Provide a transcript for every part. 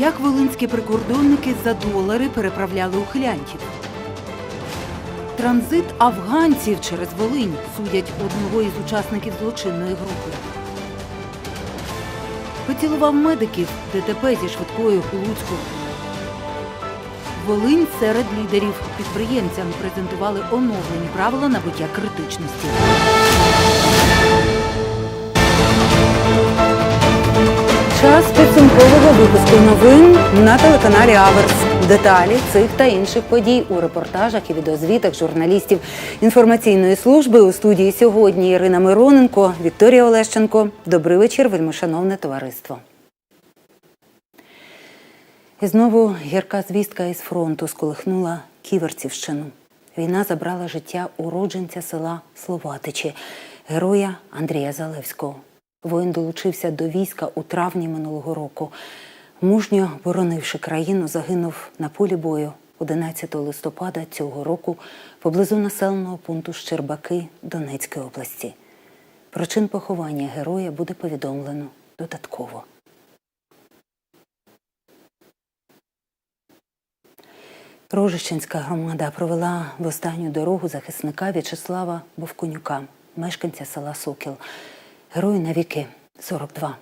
Як волинські прикордонники за долари переправляли ухилянтів? Транзит афганців через Волинь судять одного із учасників злочинної групи. Поцілував медиків ДТП зі швидкою у Луцьку. Волинь серед лідерів підприємцям презентували оновлені правила набуття критичності. Час підсумкового випуску новин на телеканалі Аверс. Деталі цих та інших подій у репортажах і відеозвітах журналістів інформаційної служби у студії сьогодні Ірина Мироненко, Вікторія Олещенко. Добрий вечір, вельмишановне товариство. І знову гірка звістка із фронту сколихнула Ківерцівщину. Війна забрала життя уродженця села Словатичі, героя Андрія Залевського. Воїн долучився до війська у травні минулого року. Мужньо боронивши країну, загинув на полі бою 11 листопада цього року поблизу населеного пункту Щербаки Донецької області. Причин поховання героя буде повідомлено додатково. Рожищенська громада провела в останню дорогу захисника В'ячеслава Бовконюка, мешканця села Сокіл. Герою навіки 42.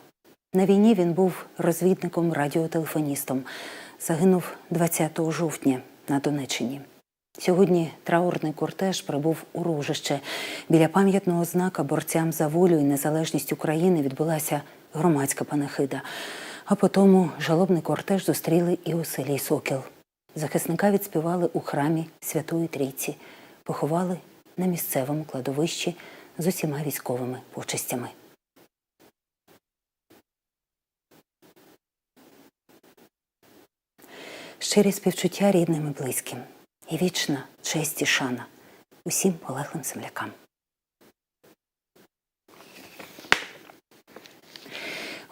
На війні він був розвідником радіотелефоністом. Загинув 20 жовтня на Донеччині. Сьогодні траурний кортеж прибув у Рожище. Біля пам'ятного знака борцям за волю і незалежність України відбулася громадська панахида. А потому жалобний кортеж зустріли і у селі Сокіл. Захисника відспівали у храмі Святої Трійці, поховали на місцевому кладовищі з усіма військовими почестями. Щирі співчуття рідним і близьким і вічна честь і шана усім полеглим землякам.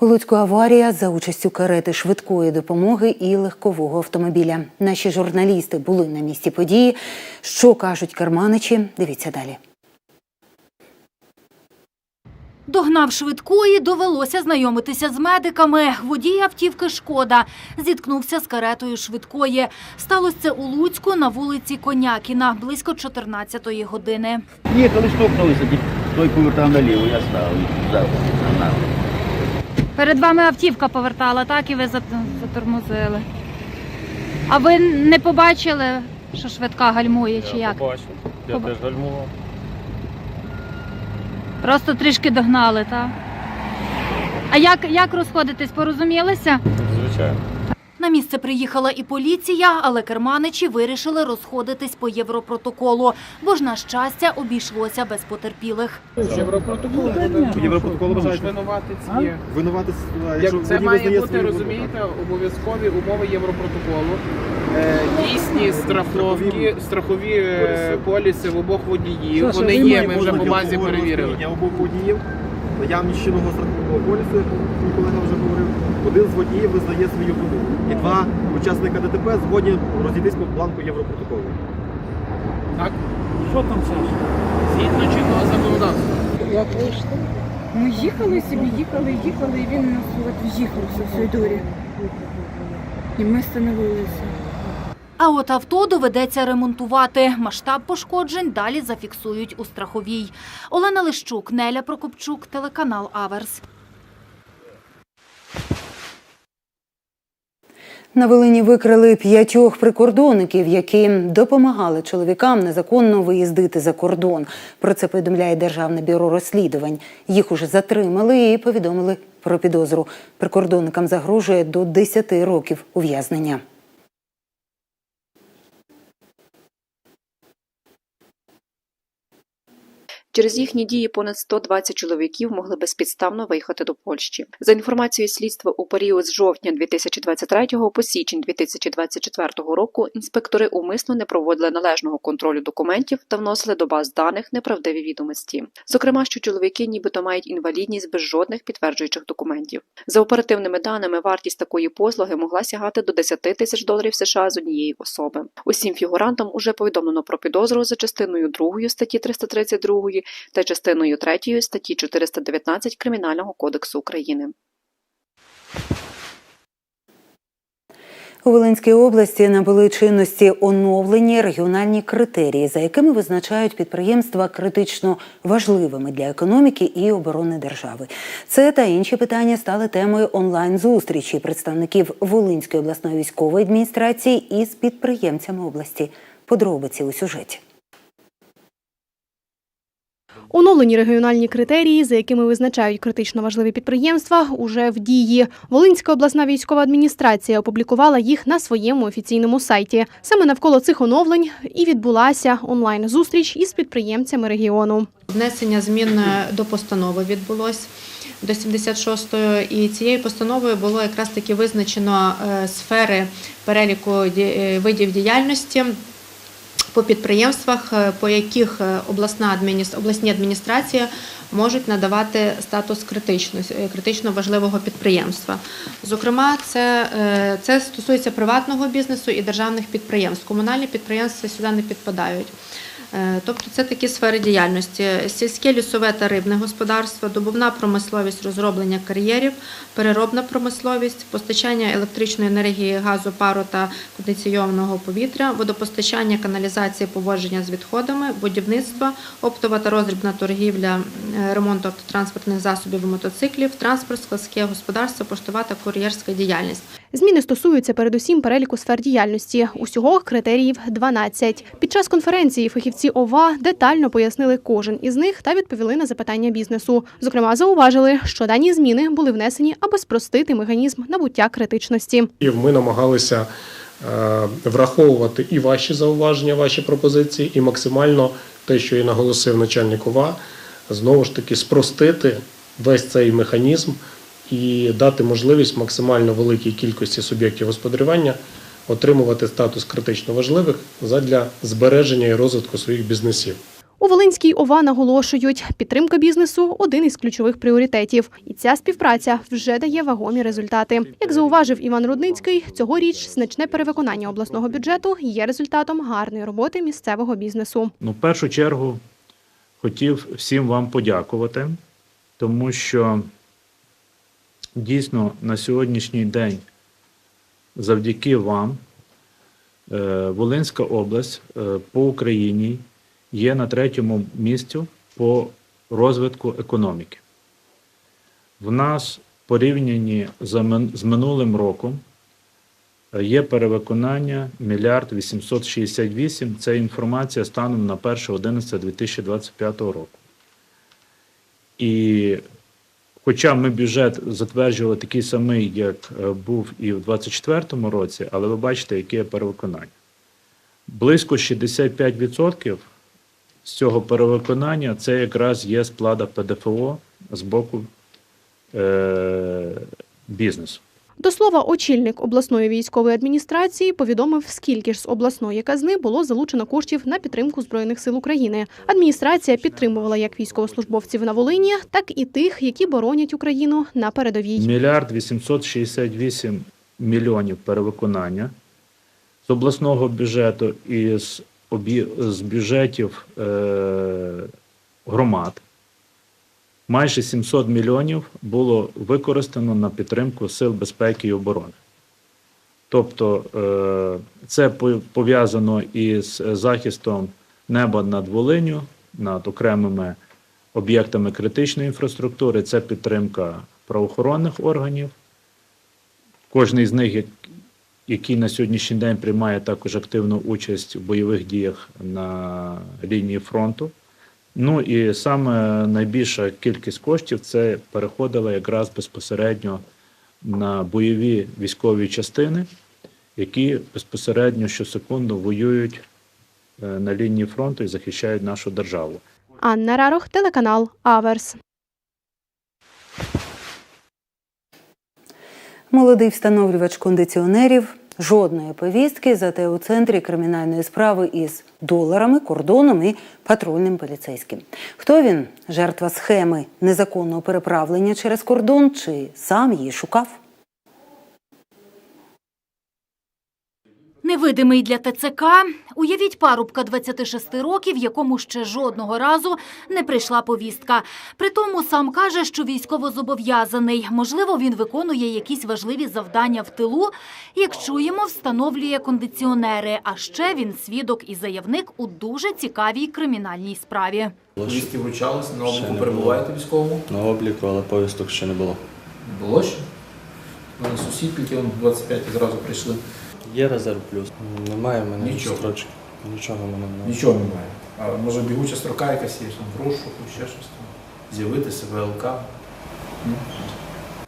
У Луцьку аварія за участю карети швидкої допомоги і легкового автомобіля. Наші журналісти були на місці події. Що кажуть керманичі? Дивіться далі. Догнав швидкої, довелося знайомитися з медиками. Водій автівки «Шкода» зіткнувся з каретою швидкої. Сталося це у Луцьку на вулиці Конякіна близько 14-ї години. Їхали, штовхнулися, той повертав наліво, я став Перед вами автівка повертала, так і ви затормозили. А ви не побачили, що швидка гальмує чи Я як? побачив. Я теж гальмував. Просто трішки догнали, так? А як, як розходитись, порозумілися? Звичайно. На місце приїхала і поліція, але керманичі вирішили розходитись по європротоколу, бо ж на щастя обійшлося без потерпілих. Європротокол Європротокол винуватець є. Винуватись, якщо це має бути, розумієте, обов'язкові умови Європротоколу. Е, Дійсні страховки, страхові е, поліси в обох водіїв. Вони є, ми вже по базі перевірили. Я обох водіїв, наявність чинного страхового полісу, як колега вже говорив, один з водіїв визнає свою вину. І два учасника ДТП згодні розійтись по бланку Європротоколу. Так? Що там Саша? Згідно чинного законодавства. Як вийшло? Ми їхали собі, їхали, їхали, і він нас от в'їхався в цій дурі. І ми становилися. А от авто доведеться ремонтувати. Масштаб пошкоджень далі зафіксують у страховій. Олена Лищук, Неля Прокопчук, телеканал Аверс. На Волині викрили п'ятьох прикордонників, які допомагали чоловікам незаконно виїздити за кордон. Про це повідомляє Державне бюро розслідувань. Їх уже затримали і повідомили про підозру. Прикордонникам загрожує до 10 років ув'язнення. Через їхні дії понад 120 чоловіків могли безпідставно виїхати до Польщі. За інформацією слідства, у період з жовтня 2023 по січень 2024 року інспектори умисно не проводили належного контролю документів та вносили до баз даних неправдиві відомості. Зокрема, що чоловіки нібито мають інвалідність без жодних підтверджуючих документів. За оперативними даними, вартість такої послуги могла сягати до 10 тисяч доларів США з однієї особи. Усім фігурантам уже повідомлено про підозру за частиною 2 статті 332 та частиною 3 статті 419 Кримінального кодексу України. У Волинській області набули чинності оновлені регіональні критерії, за якими визначають підприємства критично важливими для економіки і оборони держави. Це та інші питання стали темою онлайн-зустрічі представників Волинської обласної військової адміністрації із підприємцями області. Подробиці у сюжеті. Оновлені регіональні критерії, за якими визначають критично важливі підприємства, уже в дії. Волинська обласна військова адміністрація опублікувала їх на своєму офіційному сайті. Саме навколо цих оновлень і відбулася онлайн-зустріч із підприємцями регіону. Внесення змін е, до постанови відбулось до 76-ї, і цією постановою було якраз таки визначено е, сфери переліку е, видів діяльності по підприємствах, е, по яких е, обласна адміністр... обласні адміністрації можуть надавати статус критично, е, критично важливого підприємства. Зокрема, це, це стосується приватного бізнесу і державних підприємств. Комунальні підприємства сюди не підпадають. Е, Тобто це такі сфери діяльності: сільське лісове та рибне господарство, добувна промисловість, розроблення кар'єрів, переробна промисловість, постачання електричної енергії, газу, пару та кондиційованого повітря, водопостачання, каналізації, поводження з відходами, будівництво, оптова та роздрібна торгівля, е, ремонт автотранспортних засобів і мотоциклів, транспорт, складське господарство, поштова та кур'єрська діяльність. Зміни стосуються передусім переліку сфер діяльності. Усього критеріїв 12. Під час конференції фахівці ОВА детально пояснили кожен із них та відповіли на запитання бізнесу. Зокрема, зауважили, що дані зміни були внесені, аби спростити механізм набуття критичності. Ми намагалися е, враховувати і ваші зауваження, ваші пропозиції, і максимально те, що і наголосив начальник ОВА, знову ж таки спростити весь цей механізм і дати можливість максимально великій кількості суб'єктів господарювання отримувати статус критично важливих задля збереження і розвитку своїх бізнесів. У Волинській ОВА наголошують, підтримка бізнесу один із ключових пріоритетів. І ця співпраця вже дає вагомі результати. Як зауважив Іван Рудницький, цьогоріч значне перевиконання обласного бюджету є результатом гарної роботи місцевого бізнесу. Ну, в першу чергу хотів всім вам подякувати, тому що дійсно на сьогоднішній день, завдяки вам, е, Волинська область е, по Україні є на третьому місці по розвитку економіки. В нас порівнянні з минулим роком е, є перевиконання мільярд 868. Це інформація станом на 1.11.2025 року. І хоча ми бюджет затверджували такий самий, як е, був і в 2024 році, але ви бачите, яке перевиконання. Близько 65% з цього перевиконання це якраз є сплата ПДФО з боку е- бізнесу. До слова, очільник обласної військової адміністрації повідомив, скільки ж з обласної казни було залучено коштів на підтримку збройних сил України. Адміністрація підтримувала як військовослужбовців на Волині, так і тих, які боронять Україну на передовій. Мільярд 868 мільйонів перевиконання з обласного бюджету і з, бюджетів е... громад. Майже 700 мільйонів було використано на підтримку сил безпеки і оборони. Тобто е, це пов'язано із захистом неба над Волиню, над окремими об'єктами критичної інфраструктури, це підтримка правоохоронних органів. Кожний з них, який на сьогоднішній день приймає також активну участь у бойових діях на лінії фронту. Ну і саме найбільша кількість коштів це переходила якраз безпосередньо на бойові військові частини, які безпосередньо щосекунду воюють е, на лінії фронту і захищають нашу державу. Анна Рарох, телеканал Аверс. Молодий встановлювач кондиціонерів. Жодної повістки, зате у центрі кримінальної справи із доларами, кордоном і патрульним поліцейським. Хто він? Жертва схеми незаконного переправлення через кордон чи сам її шукав? Невидимий для ТЦК. Уявіть парубка 26 років, якому ще жодного разу не прийшла повістка. Притому сам каже, що військовозобов'язаний. Можливо, він виконує якісь важливі завдання в тилу. Як чуємо, встановлює кондиціонери. А ще він свідок і заявник у дуже цікавій кримінальній справі. Повістки вручались, на обліку перебуваєте військовому? На обліку, але повісток ще не було. Було ще? У мене сусід, який 25 зразу прийшли. Є резерв плюс. Немає в мене Нічого. строчки. Нічого в мене немає. Нічого немає. А може бігуча строка якась є, там в розшуку, ще щось там. З'явитися, ВЛК.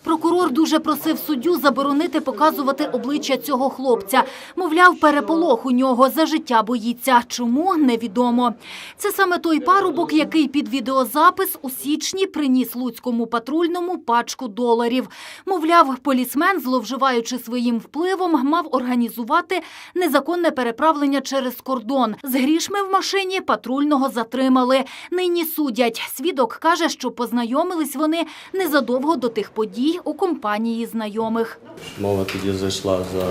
Прокурор дуже просив суддю заборонити показувати обличчя цього хлопця. Мовляв, переполох у нього за життя боїться. Чому невідомо. Це саме той парубок, який під відеозапис у січні приніс луцькому патрульному пачку доларів. Мовляв, полісмен, зловживаючи своїм впливом, мав організувати незаконне переправлення через кордон. З грішми в машині патрульного затримали. Нині судять. Свідок каже, що познайомились вони незадовго до тих подій у компанії знайомих. Мова тоді зайшла за,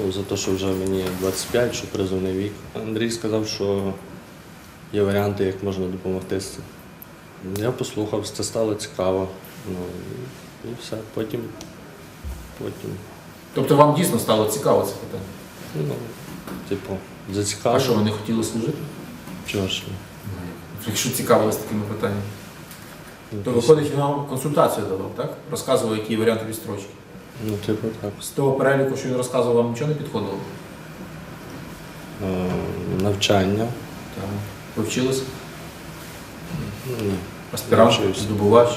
ну, за те, що вже мені 25, що призовний вік. Андрій сказав, що є варіанти, як можна допомогти з цим. Я послухав, це стало цікаво. Ну, і все. Потім, потім, Тобто вам дійсно стало цікаво це питання? ну, типу, зацікавило. А що, ви не хотіли служити? Чого ж? ні? Якщо цікавились такими питаннями. То виходить, він вам консультацію давав, так? Розказував, які варіанти відстрочки. Ну, типу, так. З того переліку, що він розказував, вам нічого не підходило? Е, навчання. Так. Ви вчились? Ні. Аспірант, Навчився. здобувач,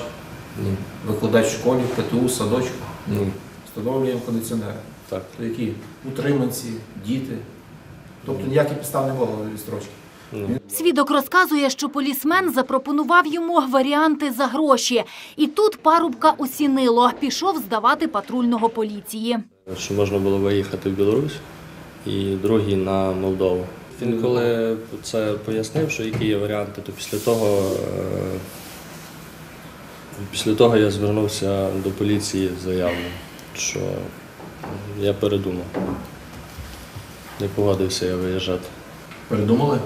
Ні. викладач в школі, ПТУ, садочку. Ні. Встановлюємо кондиціонери. Так. То які? Утриманці, діти. Тобто ніяких підстав не було відстрочки. Свідок розказує, що полісмен запропонував йому варіанти за гроші. І тут парубка осінило. Пішов здавати патрульного поліції. що можна було виїхати в Білорусь, і другий на Молдову. Він коли це пояснив, що які є варіанти, то після того, е, після того я звернувся до поліції з заявою, що я передумав. Не погодився я виїжджати. Передумали?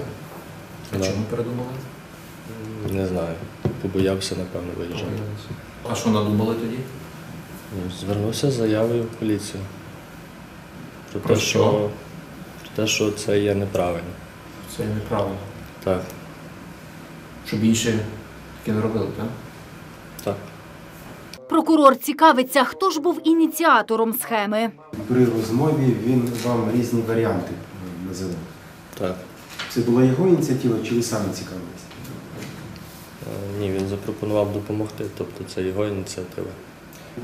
А Да. чому передумали? Не знаю. Побоявся, напевно, виїжджати. А що надумали тоді? Ну, Звернувся з заявою в поліцію. Про, Про те, що? що, про те, що це є неправильно. Це неправильно. Так, Щоб інші таке не робили, так? так. Прокурор цікавиться, хто ж був ініціатором схеми. При розмові він вам різні варіанти е, називав. Так. Це була його ініціатива, чи ви самі цікавились? Е, Ні, він запропонував допомогти, тобто це його ініціатива.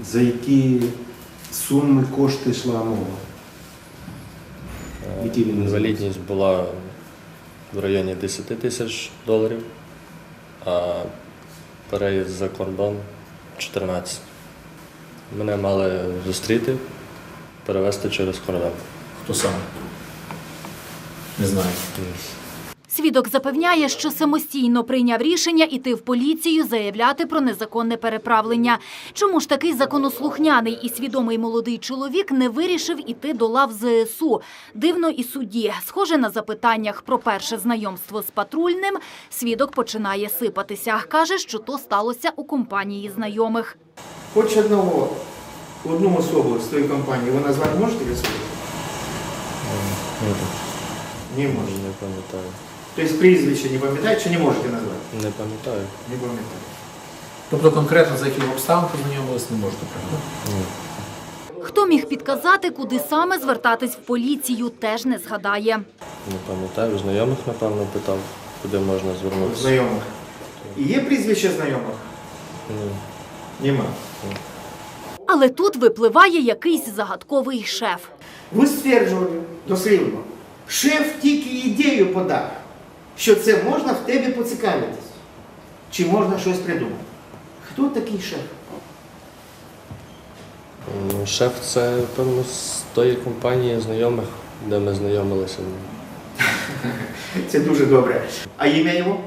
За які суми кошти йшла мова? Е, Які він Інвалідність була в районі 10 тисяч доларів, а переїзд за кордон 14. Мене мали зустріти, перевезти через кордон. Хто саме? Не знаю. Свідок запевняє, що самостійно прийняв рішення іти в поліцію, заявляти про незаконне переправлення. Чому ж такий законослухняний і свідомий молодий чоловік не вирішив іти до лав ЗСУ? Дивно і судді. Схоже на запитаннях про перше знайомство з патрульним, свідок починає сипатися. Каже, що то сталося у компанії знайомих. Хоч одного, одну особу з тої компанії ви назвати можете? Не можете. Не пам'ятаю. Тобто прізвище не пам'ятаєте, чи не можете назвати? Не пам'ятаю. Не пам'ятаю. Тобто конкретно за яких обставин познайомились не можете? Ні. Хто міг підказати, куди саме звертатись в поліцію, теж не згадає. Не пам'ятаю. Знайомих, напевно, питав, куди можна звернутися. Знайомих. І є прізвище знайомих? Ні. Нема. Але тут випливає якийсь загадковий шеф. Ви стверджували дослівно, шеф тільки ідею подав, що це можна в тебе поцікавитись. Чи можна щось придумати? Хто такий шеф? Ну, Шеф це, певно, з тої компанії знайомих, де ми знайомилися. Це дуже добре. А ім'я його?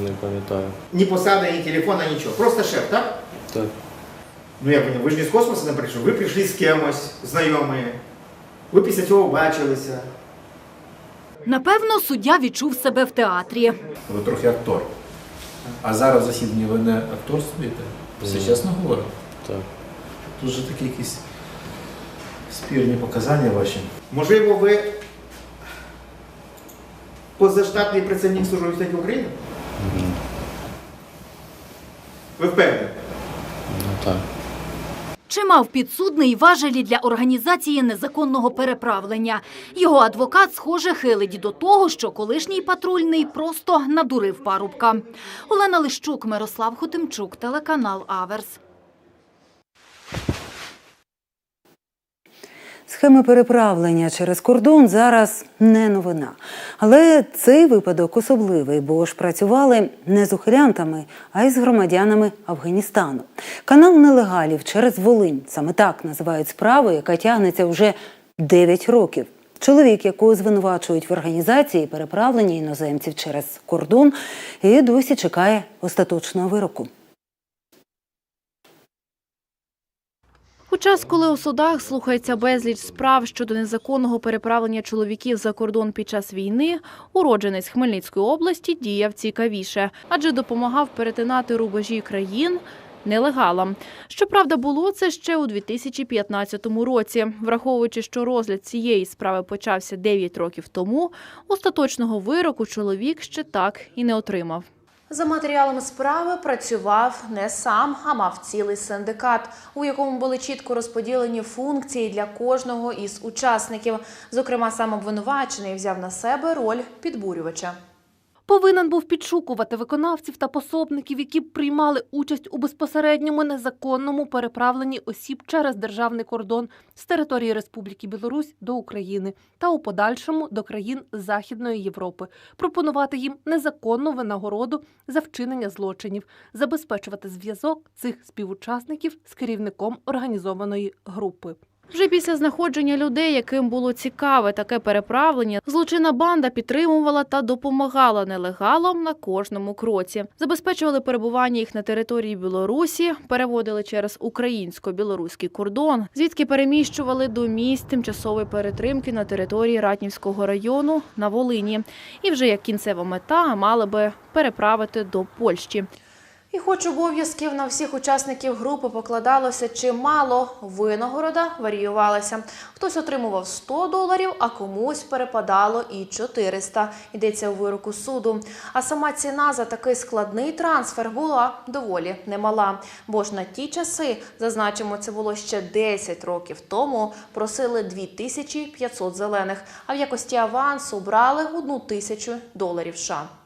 Не пам'ятаю. Ні посада, ні телефона, нічого. Просто шеф, так? Так. Ну я понял, ви ж не з космосу не прийшли, ви прийшли з кимось, знайомі. Ви після цього бачилися. Напевно, суддя відчув себе в театрі. Ви трохи актор. А зараз в засіданні ви не актор стоїте? Все чесно говорю? Так. Тут же такі якісь спірні показання ваші. Можливо, ви позаштатний працівник Служби безпеки України? Ви впевнені? Ну так. Чи мав підсудний важелі для організації незаконного переправлення? Його адвокат, схоже, хилить до того, що колишній патрульний просто надурив парубка. Олена Лищук, Мирослав Хотимчук, телеканал Аверс. Схеми переправлення через кордон зараз не новина. Але цей випадок особливий, бо ж працювали не з ухилянтами, а й з громадянами Афганістану. Канал нелегалів через Волинь саме так називають справу, яка тягнеться вже 9 років. Чоловік, якого звинувачують в організації переправлення іноземців через кордон, і досі чекає остаточного вироку. Час, коли у судах слухається безліч справ щодо незаконного переправлення чоловіків за кордон під час війни, уродженець Хмельницької області діяв цікавіше, адже допомагав перетинати рубежі країн нелегалам. Щоправда, було це ще у 2015 році. Враховуючи, що розгляд цієї справи почався 9 років тому, остаточного вироку чоловік ще так і не отримав. За матеріалами справи працював не сам, а мав цілий синдикат, у якому були чітко розподілені функції для кожного із учасників. Зокрема, сам обвинувачений взяв на себе роль підбурювача. Повинен був підшукувати виконавців та пособників, які б приймали участь у безпосередньому незаконному переправленні осіб через державний кордон з території Республіки Білорусь до України та у подальшому до країн Західної Європи, пропонувати їм незаконну винагороду за вчинення злочинів, забезпечувати зв'язок цих співучасників з керівником організованої групи. Вже після знаходження людей, яким було цікаве таке переправлення, злочинна банда підтримувала та допомагала нелегалам на кожному кроці. Забезпечували перебування їх на території Білорусі, переводили через українсько-білоруський кордон, звідки переміщували до місць тимчасової перетримки на території Ратнівського району на Волині. І вже як кінцева мета мали би переправити до Польщі. І хоч обов'язків на всіх учасників групи покладалося чимало, винагорода варіювалася. Хтось отримував 100 доларів, а комусь перепадало і 400. Йдеться у вироку суду. А сама ціна за такий складний трансфер була доволі немала. Бо ж на ті часи, зазначимо, це було ще 10 років тому, просили 2500 зелених, а в якості авансу брали одну тисячу доларів США.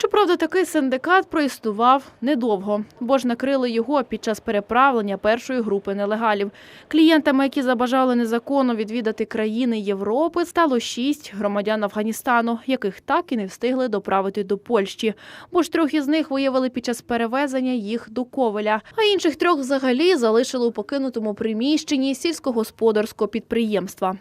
Щоправда, такий синдикат проіснував недовго, бо ж накрили його під час переправлення першої групи нелегалів. Клієнтами, які забажали незаконно відвідати країни Європи, стало шість громадян Афганістану, яких так і не встигли доправити до Польщі. Бо ж трьох із них виявили під час перевезення їх до Ковеля, а інших трьох взагалі залишили у покинутому приміщенні сільськогосподарського підприємства.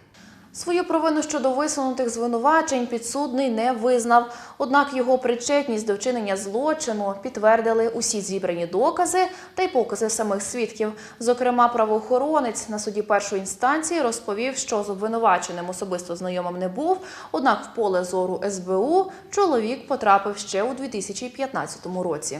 Свою провину щодо висунутих звинувачень підсудний не визнав. Однак його причетність до вчинення злочину підтвердили усі зібрані докази та й покази самих свідків. Зокрема, правоохоронець на суді першої інстанції розповів, що з обвинуваченим особисто знайомим не був. Однак в поле зору СБУ чоловік потрапив ще у 2015 році.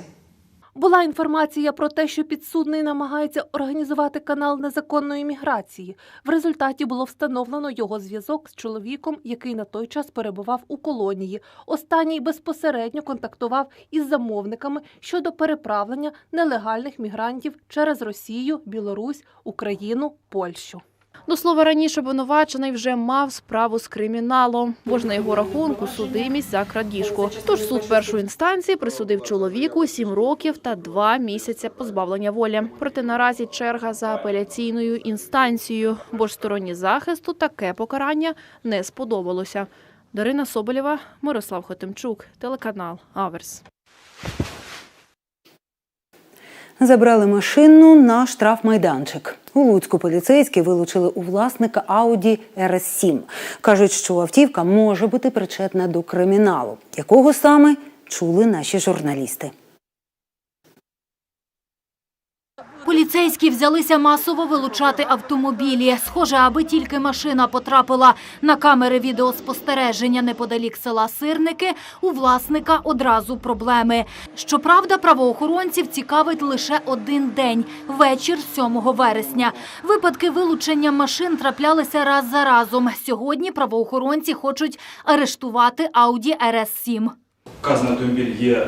Була інформація про те, що підсудний намагається організувати канал незаконної міграції. В результаті було встановлено його зв'язок з чоловіком, який на той час перебував у колонії. Останній безпосередньо контактував із замовниками щодо переправлення нелегальних мігрантів через Росію, Білорусь, Україну, Польщу. До слова, раніше обвинувачений вже мав справу з криміналом, бо ж на його рахунку судимість за крадіжку. Тож суд першої інстанції присудив чоловіку 7 років та 2 місяці позбавлення волі. Проте наразі черга за апеляційною інстанцією, бо ж стороні захисту таке покарання не сподобалося. Дарина Соболєва, Мирослав Хотимчук, телеканал Аверс. Забрали машину на штрафмайданчик. У Луцьку поліцейські вилучили у власника Audi RS7. Кажуть, що автівка може бути причетна до криміналу. Якого саме чули наші журналісти. Поліцейські взялися масово вилучати автомобілі. Схоже, аби тільки машина потрапила на камери відеоспостереження неподалік села Сирники, у власника одразу проблеми. Щоправда, правоохоронців цікавить лише один день – вечір 7 вересня. Випадки вилучення машин траплялися раз за разом. Сьогодні правоохоронці хочуть арештувати Audi RS-7. Вказаний автомобіль є е,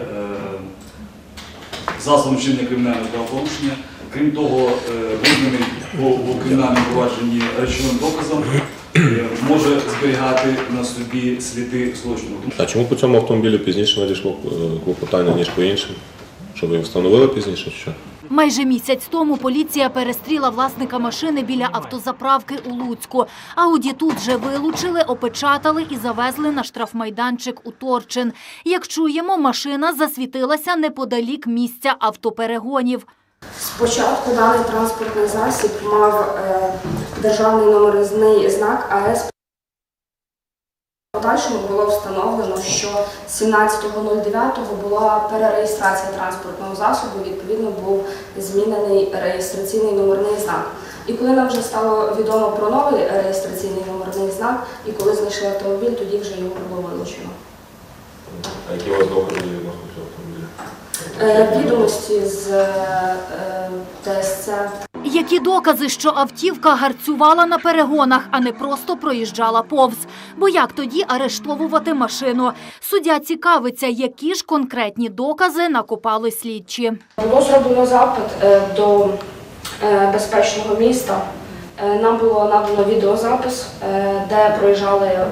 засобом вчинення кримінального правопорушення. Крім того, е, визнаний по кримінальному провадженні речовим доказом, е, може зберігати на собі сліди злочину. А чому по цьому автомобілю пізніше надійшло е, клопотання, ніж по іншим? Що ви його встановили пізніше? Що? Майже місяць тому поліція перестріла власника машини біля автозаправки у Луцьку. Ауді тут же вилучили, опечатали і завезли на штрафмайданчик у Торчин. Як чуємо, машина засвітилася неподалік місця автоперегонів. Спочатку даний транспортний засіб мав е, державний номерний знак АС. В подальшому було встановлено, що 17.09 була перереєстрація транспортного засобу, відповідно був змінений реєстраційний номерний знак. І коли нам вже стало відомо про новий реєстраційний номерний знак, і коли знайшли автомобіль, тоді вже його було вилучено. А які у вас докази відносно цього автомобіля? Е, Відомості з е, ТСЦ Які докази, що автівка гарцювала на перегонах, а не просто проїжджала повз? Бо як тоді арештовувати машину? Суддя цікавиться, які ж конкретні докази накопали слідчі. Було зроблено запит е, до е, безпечного міста. Е, Нам було надано відеозапис, е, де проїжджали е,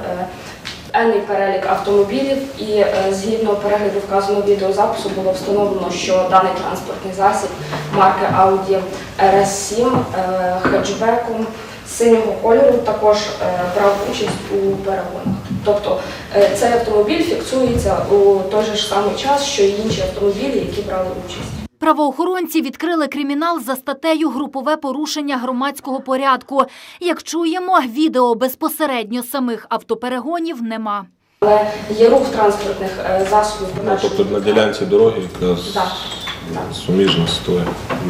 енний перелік автомобілів, і е, згідно перегляду вказаного відеозапису було встановлено, що даний транспортний засіб марки Audi RS7 е, хетчбеком синього кольору також е, брав участь у перегонах. Тобто цей автомобіль фіксується у той же ж самий час, що й інші автомобілі, які брали участь. Правоохоронці відкрили кримінал за статтею «Групове порушення громадського порядку». Як чуємо, відео безпосередньо самих автоперегонів нема. Але є рух транспортних е, засобів. Ну, тобто на ділянці дороги якраз Так, суміжна стоя,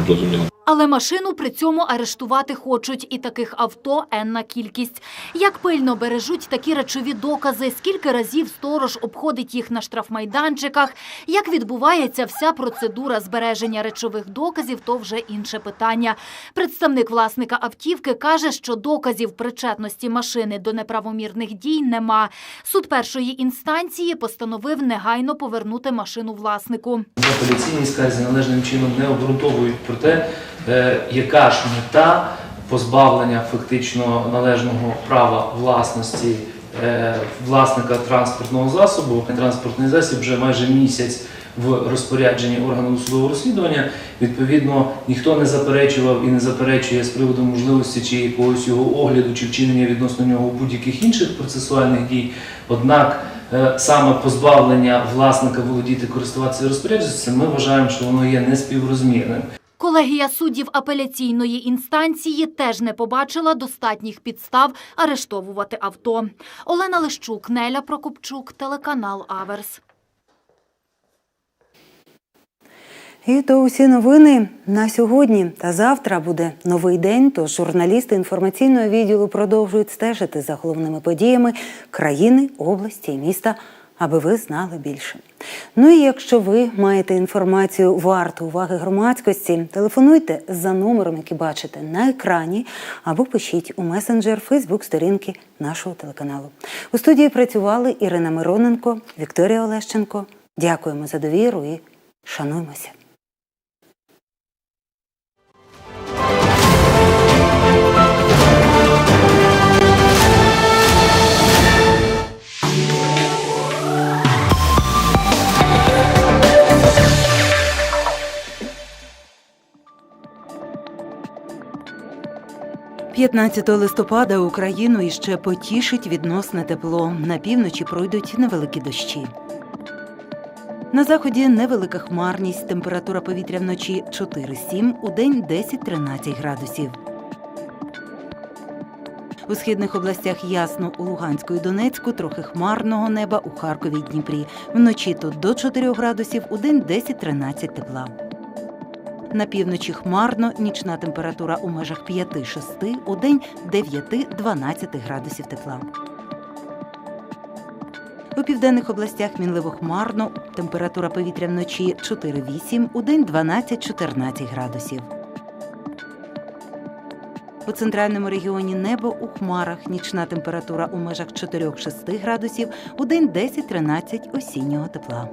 зрозуміло. Але машину при цьому арештувати хочуть, і таких авто енна кількість. Як пильно бережуть такі речові докази, скільки разів сторож обходить їх на штрафмайданчиках, як відбувається вся процедура збереження речових доказів, то вже інше питання. Представник власника автівки каже, що доказів причетності машини до неправомірних дій нема. Суд першої інстанції постановив негайно повернути машину власнику. В апеляційній скарзі належним чином не обґрунтовують про те, яка ж мета позбавлення фактично належного права власності е, власника транспортного засобу. Транспортний засіб вже майже місяць в розпорядженні органу судового розслідування. Відповідно, ніхто не заперечував і не заперечує з приводу можливості чи якогось його огляду, чи вчинення відносно нього будь-яких інших процесуальних дій. Однак е, саме позбавлення власника володіти, користуватися і розпоряджатися, ми вважаємо, що воно є неспіврозмірним. Колегія суддів апеляційної інстанції теж не побачила достатніх підстав арештовувати авто. Олена Лищук, Неля Прокопчук, телеканал Аверс. І то усі новини на сьогодні та завтра буде новий день. Тож журналісти інформаційного відділу продовжують стежити за головними подіями країни, області і міста, аби ви знали більше. Ну і якщо ви маєте інформацію варту уваги громадськості, телефонуйте за номером, який бачите на екрані, або пишіть у месенджер Фейсбук сторінки нашого телеканалу. У студії працювали Ірина Мироненко, Вікторія Олещенко. Дякуємо за довіру і шануймося. – 15 листопада Україну іще потішить відносне тепло. На півночі пройдуть невеликі дощі. На заході невелика хмарність, температура повітря вночі 4-7, у день 10-13 градусів. У східних областях ясно у Луганську і Донецьку, трохи хмарного неба у Харкові й Дніпрі. Вночі тут до 4 градусів, у день 10-13 тепла. На півночі хмарно, нічна температура у межах 5-6, у день 9-12 градусів тепла. У південних областях мінливо хмарно, температура повітря вночі 4-8, у день 12-14 градусів. У центральному регіоні небо у хмарах, нічна температура у межах 4-6 градусів, у день 10-13 осіннього тепла.